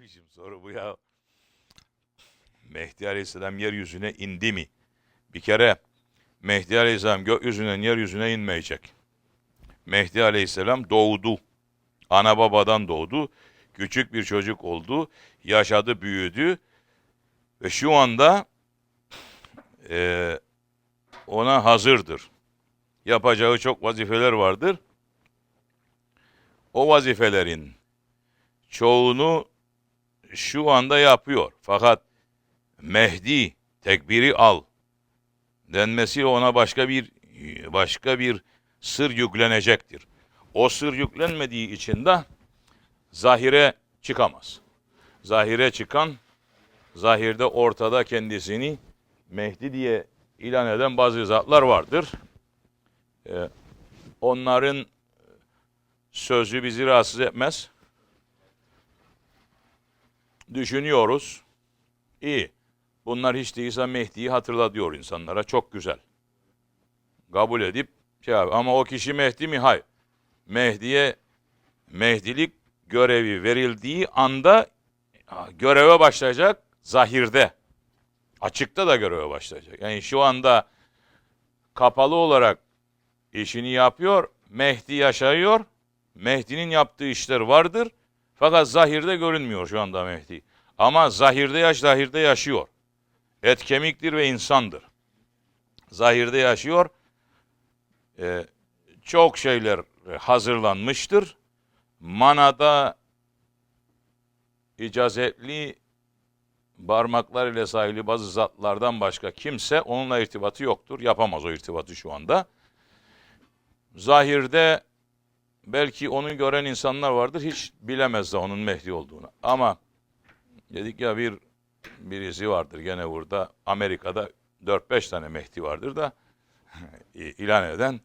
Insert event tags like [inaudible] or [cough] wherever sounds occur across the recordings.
biçim soru bu ya? Mehdi Aleyhisselam yeryüzüne indi mi? Bir kere Mehdi Aleyhisselam gökyüzünden yeryüzüne inmeyecek. Mehdi Aleyhisselam doğdu. Ana babadan doğdu. Küçük bir çocuk oldu. Yaşadı, büyüdü. Ve şu anda eee, ona hazırdır. Yapacağı çok vazifeler vardır. O vazifelerin çoğunu şu anda yapıyor. Fakat Mehdi tekbiri al denmesi ona başka bir başka bir sır yüklenecektir. O sır yüklenmediği için de zahire çıkamaz. Zahire çıkan zahirde ortada kendisini Mehdi diye ilan eden bazı zatlar vardır. Ee, onların sözü bizi rahatsız etmez. Düşünüyoruz. İyi. Bunlar hiç değilse Mehdi'yi hatırla diyor insanlara. Çok güzel. Kabul edip şey yap- ama o kişi Mehdi mi? Hayır. Mehdi'ye Mehdilik görevi verildiği anda göreve başlayacak zahirde. Açıkta da göreve başlayacak. Yani şu anda kapalı olarak işini yapıyor. Mehdi yaşıyor. Mehdi'nin yaptığı işler vardır. Fakat zahirde görünmüyor şu anda Mehdi. Ama zahirde yaş, zahirde yaşıyor. Et kemiktir ve insandır. Zahirde yaşıyor. Ee, çok şeyler hazırlanmıştır. Manada icazetli parmaklar ile sahili bazı zatlardan başka kimse onunla irtibatı yoktur. Yapamaz o irtibatı şu anda. Zahirde belki onu gören insanlar vardır. Hiç bilemez de onun Mehdi olduğunu. Ama dedik ya bir birisi vardır gene burada. Amerika'da 4-5 tane Mehdi vardır da [laughs] ilan eden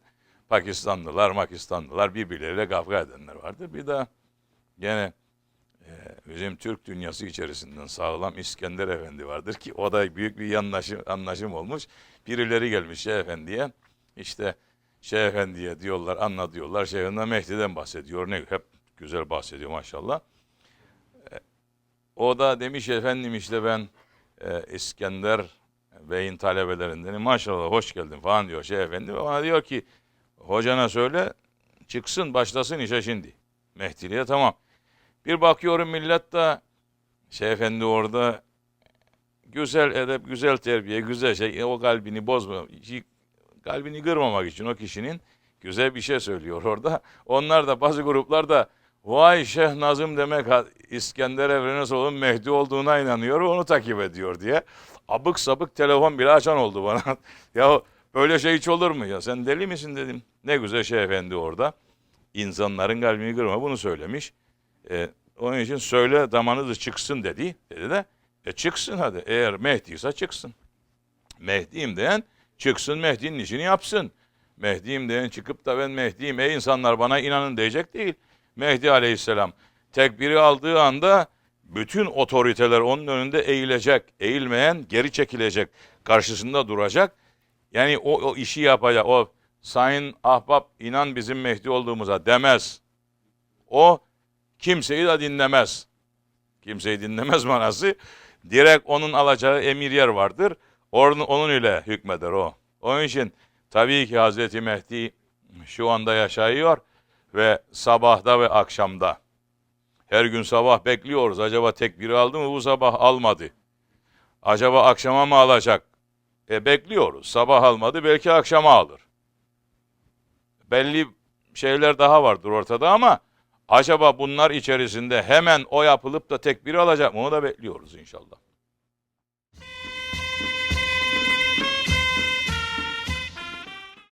Pakistanlılar, Makistanlılar birbirleriyle kavga edenler vardır. Bir de gene e, bizim Türk dünyası içerisinden sağlam İskender Efendi vardır ki o da büyük bir yanlaşım, anlaşım olmuş. Birileri gelmiş Şeyh Efendi'ye işte Şeyh Efendi'ye diyorlar, anla diyorlar. Şeyh Efendi Mehdi'den bahsediyor. Ne hep güzel bahsediyor maşallah. E, o da demiş efendim işte ben e, İskender Bey'in talebelerindenim. Maşallah hoş geldin falan diyor Şeyh Efendi. Ona diyor ki hocana söyle çıksın başlasın işe şimdi. Mehdiliğe tamam. Bir bakıyorum millet de Şeyh Efendi orada güzel edep, güzel terbiye, güzel şey. O kalbini bozma, kalbini kırmamak için o kişinin güzel bir şey söylüyor orada. Onlar da bazı gruplar da vay Şeyh Nazım demek İskender Evrenesoğlu'nun Mehdi olduğuna inanıyor onu takip ediyor diye. Abık sabık telefon bile açan oldu bana. [laughs] ya böyle şey hiç olur mu ya sen deli misin dedim. Ne güzel Şeyh Efendi orada. İnsanların kalbini kırma bunu söylemiş. E, onun için söyle damanızı çıksın dedi. Dedi de e çıksın hadi. Eğer Mehdi ise çıksın. Mehdi'yim diyen çıksın Mehdi'nin işini yapsın. Mehdi'yim diyen çıkıp da ben Mehdi'yim ey insanlar bana inanın diyecek değil. Mehdi aleyhisselam tekbiri aldığı anda bütün otoriteler onun önünde eğilecek. Eğilmeyen geri çekilecek. Karşısında duracak. Yani o, o işi yapacak. O sayın ahbap inan bizim Mehdi olduğumuza demez. O kimseyi de dinlemez. Kimseyi dinlemez manası. Direkt onun alacağı emir yer vardır. Onun, onun ile hükmeder o. Onun için tabii ki Hazreti Mehdi şu anda yaşıyor ve sabahda ve akşamda. Her gün sabah bekliyoruz. Acaba tekbiri aldı mı bu sabah almadı. Acaba akşama mı alacak? E bekliyoruz. Sabah almadı belki akşama alır. Belli şeyler daha vardır ortada ama acaba bunlar içerisinde hemen o yapılıp da tekbiri alacak mı? Onu da bekliyoruz inşallah.